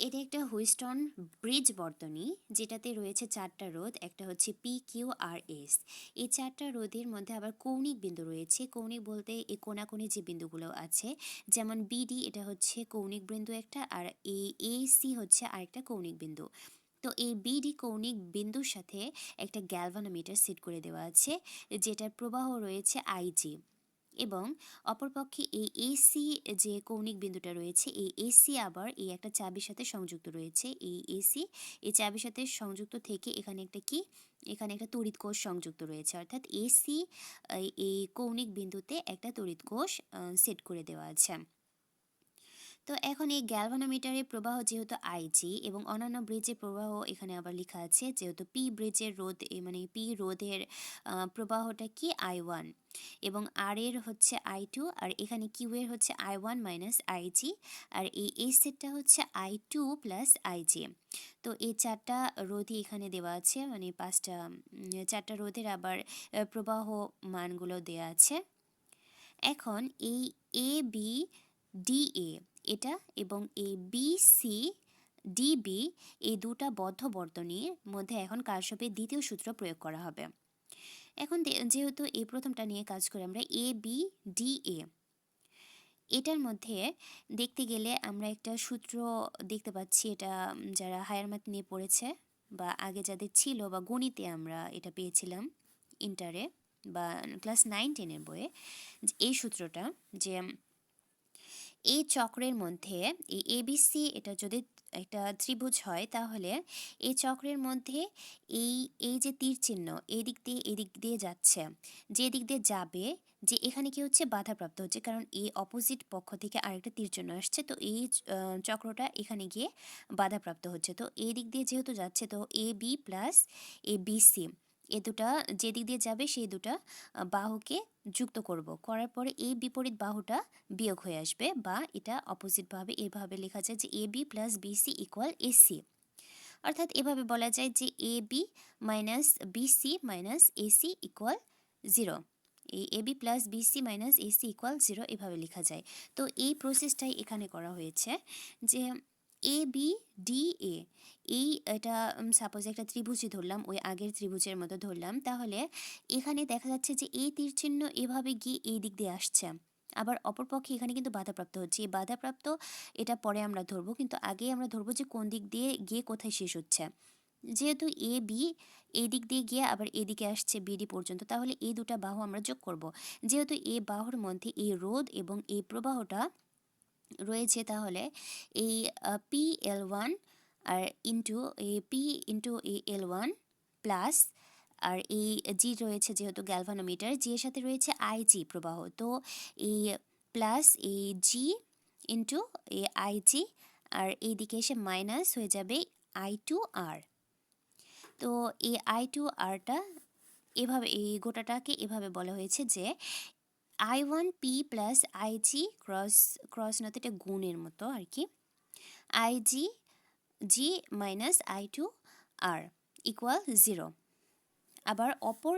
এটা একটা Wheatstone bridge বর্তনী, যেটাতে রয়েছে চারটা রোদ, একটা হচ্ছে পি কিউ আর এস। এই চারটা রোদের মধ্যে আবার কৌণিক বিন্দু রয়েছে। কৌণিক বলতে এই কোনাকুনি যে বিন্দুগুলো আছে, যেমন বিডি এটা হচ্ছে কৌণিক বিন্দু একটা, আর এ এ সি হচ্ছে আরেকটা কৌণিক বিন্দু। তো এই বিডি কৌণিক বিন্দুর সাথে একটা গ্যালভানোমিটার সেট করে দেওয়া আছে, যেটার প্রবাহ রয়েছে আইজি এবং অপরপক্ষে এই এসি যে কৌণিক বিন্দুটা রয়েছে, এই এসি আবার এই একটা চাবির সাথে সংযুক্ত রয়েছে। এই এসি এই চাবির সাথে সংযুক্ত থেকে এখানে একটা কি? এখানে একটা তড়িৎ কোষ সংযুক্ত রয়েছে। অর্থাৎ এসি এই কৌণিক বিন্দুতে একটা তড়িৎ কোষ সেট করে দেওয়া আছে। তো এখন এই গ্যালভানোমিটারের প্রবাহ যেহেতু আইজি এবং অন্যান্য ব্রিজের প্রবাহ এখানে আবার লেখা আছে, যেহেতু পি ব্রিজের রোধ মানে পি রোধের প্রবাহটা কি আই ওয়ান এবং আর এর হচ্ছে আই টু আর এখানে কিউ এর হচ্ছে I one minus I G আর এই এই সেটটা হচ্ছে আই টু প্লাস আইজি তো এই চারটা রোধই এখানে দেওয়া আছে মানে পাঁচটা চারটা রোধের আবার প্রবাহ মানগুলো দেওয়া আছে। এখন এই এ বি ডি এ এটা এবং এই বি সি ডিবি এই দুটা বদ্ধ বর্তনীর মধ্যে এখন কারশপের দ্বিতীয় সূত্র প্রয়োগ করা হবে। এখন যেহেতু এই প্রথমটা নিয়ে কাজ করে আমরা এ বি ডি এ এটার মধ্যে দেখতে গেলে আমরা একটা সূত্র দেখতে পাচ্ছি, এটা যারা হায়ার ম্যাথ নিয়ে পড়েছে বা আগে যাদের ছিল বা গণিতে আমরা এটা পেয়েছিলাম ইন্টারে বা ক্লাস নাইন, টেনের বইয়ে এই সূত্রটা যে এই চক্রের মধ্যে এই এবিসি এটা যদি একটা ত্রিভুজ হয় তাহলে এই চক্রের মধ্যে এই এই যে তীর চিহ্ন এই দিক দিয়ে এদিক দিয়ে যাচ্ছে, যে দিক দিয়ে যাবে, যে এখানে কি হচ্ছে? বাধাপ্রাপ্ত হচ্ছে। কারণ এই অপোজিট পক্ষ থেকে আরেকটা তীর চিহ্ন আসছে, তো এই চক্রটা এখানে গিয়ে বাধাপ্রাপ্ত হচ্ছে। তো এই দিক দিয়ে যেহেতু যাচ্ছে, তো A B plus A B C এ দুটা যে দিক দিয়ে যাবে সেই দুটা বাহুকে যুক্ত করব। করার পরে এই বিপরীত বাহুটা বিয়োগ হয়ে আসবে বা এটা অপোজিটভাবে এভাবে লেখা যায় যে A B plus BC equal AC অর্থাৎ এভাবে বলা যায় যে A B minus BC minus AC equal zero এই A B plus BC minus AC equal zero এভাবে লেখা যায়। তো এই প্রসেসটাই এখানে করা হয়েছে যে এ বি ডি এ এই এটা সাপোজ একটা ত্রিভুজই ধরলাম, ওই আগের ত্রিভুজের মতো ধরলাম, তাহলে এখানে দেখা যাচ্ছে যে এই তীর চিহ্ন এভাবে গিয়ে এই দিক দিয়ে আসছে। আবার অপরপক্ষে এখানে কিন্তু বাধাপ্রাপ্ত হচ্ছে। এই বাধাপ্রাপ্ত, এটা পরে আমরা ধরবো, কিন্তু আগে আমরা ধরবো যে কোন দিক দিয়ে গিয়ে কোথায় শেষ হচ্ছে। যেহেতু এ বি এই দিক দিয়ে গিয়ে আবার এদিকে আসছে বিডি পর্যন্ত, তাহলে এই দুটা বাহু আমরা যোগ করব। যেহেতু এ বাহুর মধ্যে এই রোদ এবং এই প্রবাহটা রয়েছে তাহলে এই P L one R into এই P into A L one plus R এই জি রয়েছে যেহেতু গ্যালভানোমিটার জি এর সাথে রয়েছে আই জি প্রবাহ। তো এই প্লাস এই জি ইন্টু এ আই জি আর এইদিকে এসে মাইনাস হয়ে যাবে আই টু আর তো এই আই টু আরটা এভাবে, এই গোটাটাকে এভাবে বলা হয়েছে যে I one P plus I G cross cross নতে এটা গুণের মতো আর কি। I G G minus I two R equal zero আবার অপর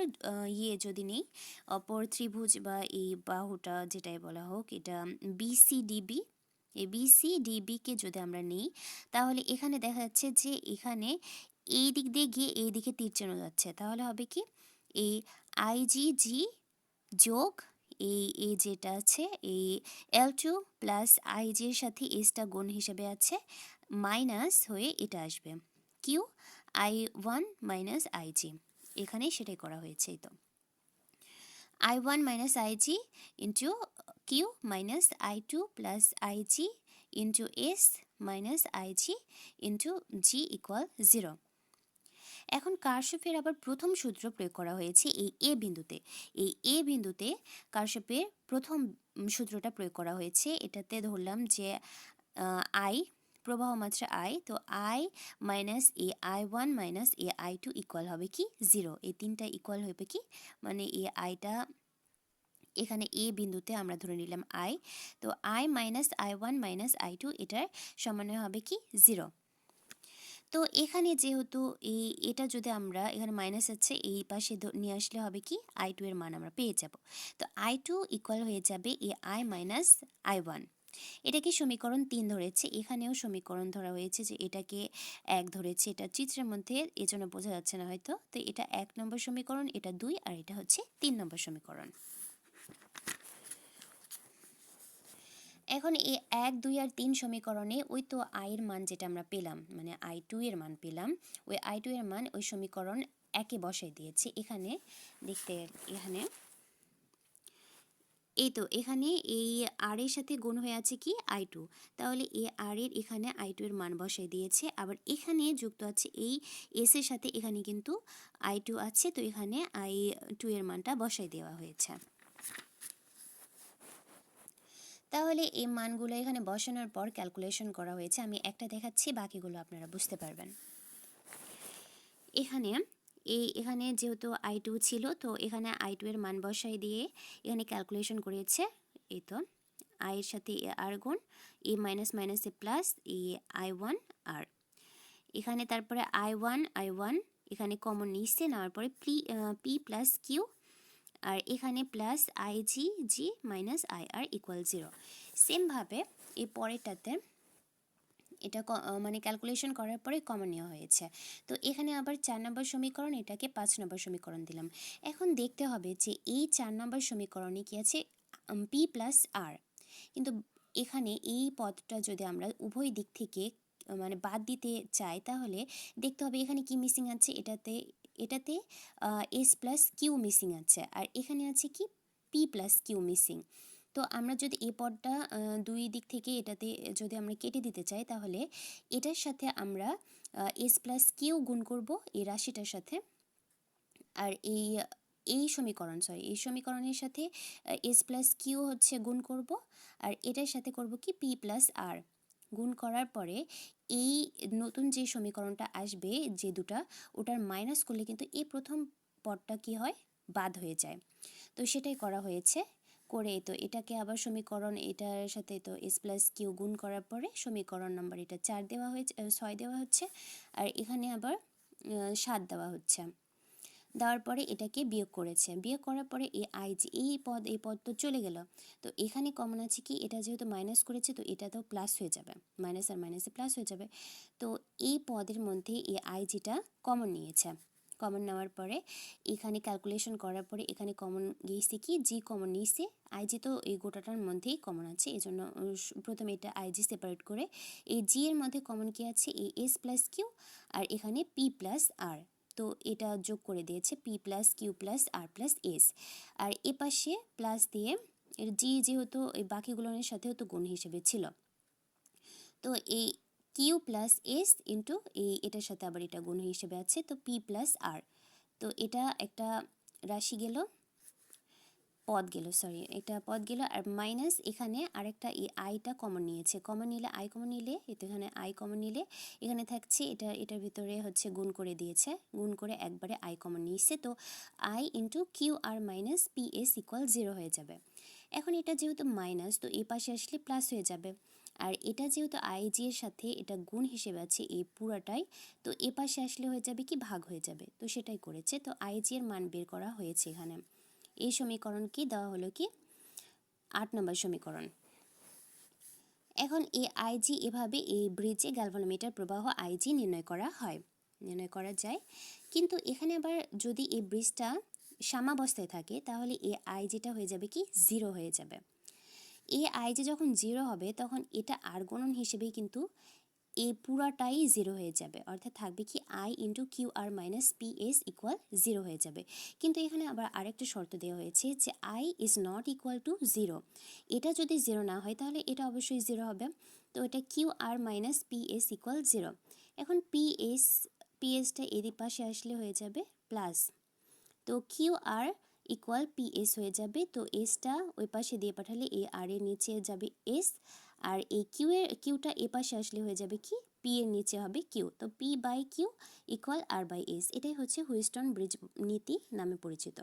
ইয়ে যদি নেই, অপর ত্রিভুজ বা এই বাহুটা যেটাই বলা হোক, এটা বিসিডিবি এই বিসিডিবিকে যদি আমরা নিই, তাহলে এখানে দেখা যাচ্ছে যে এখানে এই দিক দিয়ে গিয়ে এই দিকে তীর চেনো যাচ্ছে। তাহলে হবে কি? এই আইজিজি যোগ এই এ যেটা আছে এই এল টু প্লাস আই এর সাথে এসটা গুণ হিসেবে আছে মাইনাস হয়ে এটা আসবে। Q I one minus I G এখানে সেটাই করা হয়েছে তো। I one minus I G into Q minus I two plus I G into S minus I G into G equal zero এখন কারশফের আবার প্রথম সূত্র প্রয়োগ করা হয়েছে এই এ বিন্দুতে। এই এ বিন্দুতে কারশফের প্রথম সূত্রটা প্রয়োগ করা হয়েছে। এটাতে ধরলাম যে আই, প্রবাহ মাত্রা আই, তো I minus A I one minus A I two equal হবে কি জিরো। এই তিনটা ইকুয়াল হবে কি? মানে এ আইটা এখানে এ বিন্দুতে আমরা ধরে নিলাম আই। তো I minus I one minus I two এটার সমানয় হবে কি? জিরো। তো এখানে যেহেতু এই, এটা যদি আমরা এখানে মাইনাস আছে এই পাশে নিয়ে আসলে হবে কি? আই টু এর মান আমরা পেয়ে যাব। তো আই টু ইকুয়াল হয়ে যাবে A I minus I one এটাকে সমীকরণ তিন ধরেছে? এখানেও সমীকরণ ধরা হয়েছে যে এটাকে এক ধরেছে। এটা চিত্রের মধ্যে, এজন্য বোঝা যাচ্ছে না হয়তো। তো এটা এক নম্বর সমীকরণ, এটা দুই, আর এটা হচ্ছে তিন নম্বর সমীকরণ। এখন এই এক, দুই আর তিন সমীকরণে ওই তো আয়ের মান যেটা আমরা পেলাম মানে আই টু এর মান পেলাম, ওই আই টু এর মান ওই সমীকরণ একে বসাই দিয়েছে। এখানে দেখতে, এখানে এই তো, এখানে এই আর এর সাথে গুণ হয়ে আছে কি? আই টু তাহলে এ আর এর এখানে আই টু এর মান বসাই দিয়েছে। আবার এখানে যুক্ত আছে এই এস এর সাথে এখানে কিন্তু আই টু আছে, তো এখানে আই টু এর মানটা বসাই দেওয়া হয়েছে। তাহলে এই মানগুলো এখানে বসানোর পর ক্যালকুলেশন করা হয়েছে। আমি একটা দেখাচ্ছি, বাকিগুলো আপনারা বুঝতে পারবেন। এখানে, এই এখানে যেহেতু আই টু ছিল, তো এখানে আই টু এর মান বসাই দিয়ে এখানে ক্যালকুলেশন করেছে, এই তো আয়ের সাথে আর গুণ, A minus minus A plus A I one R. এখানে তারপরে আই ওয়ান আই ওয়ান এখানে কমন নিচ্ছে নেওয়ার পরে পি প্লাস কিউ আর এখানে plus I G G minus I R equal zero সেমভাবে এই পরেরটাতে এটা মানে ক্যালকুলেশন করার পরে কমন নেওয়া হয়েছে। তো এখানে আবার চার নম্বর সমীকরণ, এটাকে পাঁচ নম্বর সমীকরণ দিলাম। এখন দেখতে হবে যে এই চার নম্বর সমীকরণে কি আছে পি প্লাস আর কিন্তু এখানে এই পদটা যদি আমরা উভয় দিক থেকে মানে বাদ দিতে চাই, তাহলে দেখতে হবে এখানে কি মিসিং আছে, এটাতে এটাতে এস প্লাস কিউ মিসিং আছে। আর এখানে আছে কি? পি প্লাস কিউ মিসিং তো আমরা যদি এ পদটা দুই দিক থেকে এটাতে যদি আমরা কেটে দিতে চাই, তাহলে এটার সাথে আমরা এস প্লাস কিউ গুণ করব এই রাশিটার সাথে। আর এই এই সমীকরণ সরি এই সমীকরণের সাথে এস প্লাস কিউ হচ্ছে গুণ করব। আর এটার সাথে করব কি? পি প্লাস আর গুণ করার পরে এই নতুন যে সমীকরণটা আসবে যে দুটা, ওটার মাইনাস করলে কিন্তু এই প্রথম পদটা কি হয়? বাদ হয়ে যায়। তো সেটাই করা হয়েছে। করে তো এটাকে আবার সমীকরণ, এটার সাথে তো এস প্লাস কিউ গুণ করার পরে সমীকরণ নাম্বার এটা চার দেওয়া হয়েছে, ছয় দেওয়া হচ্ছে। আর এখানে আবার সাত দেওয়া হচ্ছে। দেওয়ার পরে এটাকে বিয়োগ করেছে। বিয়োগ করার পরে এই আই জি এই পদ এই পদ তো চলে গেল। তো এখানে কমন আছে কি? এটা যেহেতু মাইনাস করেছে, তো এটা তো প্লাস হয়ে যাবে। মাইনাস আর মাইনাসে প্লাস হয়ে যাবে। তো এই পদের মধ্যে এই আই জিটা কমন নিয়েছে। কমন নেওয়ার পরে এখানে ক্যালকুলেশন করার পরে এখানে কমন গিয়েছে কি? জি কমন নিয়েছে। আইজি তো এই গোটাটার মধ্যেই কমন আছে। এই জন্য প্রথমে এটা আইজি সেপারেট করে এই জি এর মধ্যে কমন কি আছে? এই এস প্লাস কিউ আর এখানে পি প্লাস আর তো এটা যোগ করে দিয়েছে P plus Q plus R plus S R এ পাশে প্লাস দিয়ে এর জি যেহেতু এই বাকিগুলোর সাথে হতো গুণ হিসেবে ছিল। তো এই কিউ প্লাস এস ইন্টু এই এটার সাথে আবার এটা গুণ হিসেবে আছে। তো পি প্লাস আর তো এটা একটা রাশি গেল। পদ গেল সরি এটা পদ গেল আর মাইনাস এখানে আরেকটা এই আইটা কমন নিয়েছে। কমন নিলে আই কমন নিলে, এতে এখানে আই কমন নিলে, এখানে থাকছে এটা, এটার ভিতরে হচ্ছে গুণ করে দিয়েছে। গুণ করে একবারে আই কমন নিয়েছে, তো I into Q R minus P S equal zero হয়ে যাবে। এখন এটা যেহেতু মাইনাস তো এ পাশে আসলে প্লাস হয়ে যাবে। আর এটা যেহেতু আইজি এর সাথে এটা গুণ হিসেবে আছে এই পুরাটাই, তো এ পাশে আসলে হয়ে যাবে কি? ভাগ হয়ে যাবে। তো সেটাই করেছে, তো আইজি এর মান বের করা হয়েছে এখানে। এই সমীকরণকে দেওয়া হলো কি? আট নম্বর সমীকরণ। এখন এই আইজি এভাবে এই ব্রিজে গ্যালভানোমিটার প্রবাহ আইজি নির্ণয় করা হয়। নির্ণয় করা যায়। কিন্তু এখানে আবার যদি এই ব্রিজটা সামাবস্থায় থাকে, তাহলে এই আইজিটা হয়ে যাবে কি? জিরো হয়ে যাবে। এ আইজি যখন জিরো হবে, তখন এটা আর্গনন হিসেবেই কিন্তু এ পুরাটাই জিরো হয়ে যাবে। অর্থাৎ থাকবে কি I into Q R minus P S equal zero হয়ে যাবে। কিন্তু এখানে আবার আরেকটা শর্ত দেওয়া হয়েছে যে I is not equal to zero এটা যদি জিরো না হয় তাহলে এটা অবশ্যই জিরো হবে। তো এটা Q R minus P S equal zero এখন পি এস পি এসটা এদিক পাশে আসলে হয়ে যাবে প্লাস তো Q R equal P S হয়ে যাবে। তো এসটা ওই পাশে দিয়ে পাঠালে এ আর এর নিচে যাবে এস আর এই কিউ এর কিউটা এ পাশে আসলে হয়ে যাবে কি? পি এর নিচে হবে কিউ তো P by Q equal R by S এটাই হচ্ছে হুইস্টন ব্রিজ নীতি নামে পরিচিত।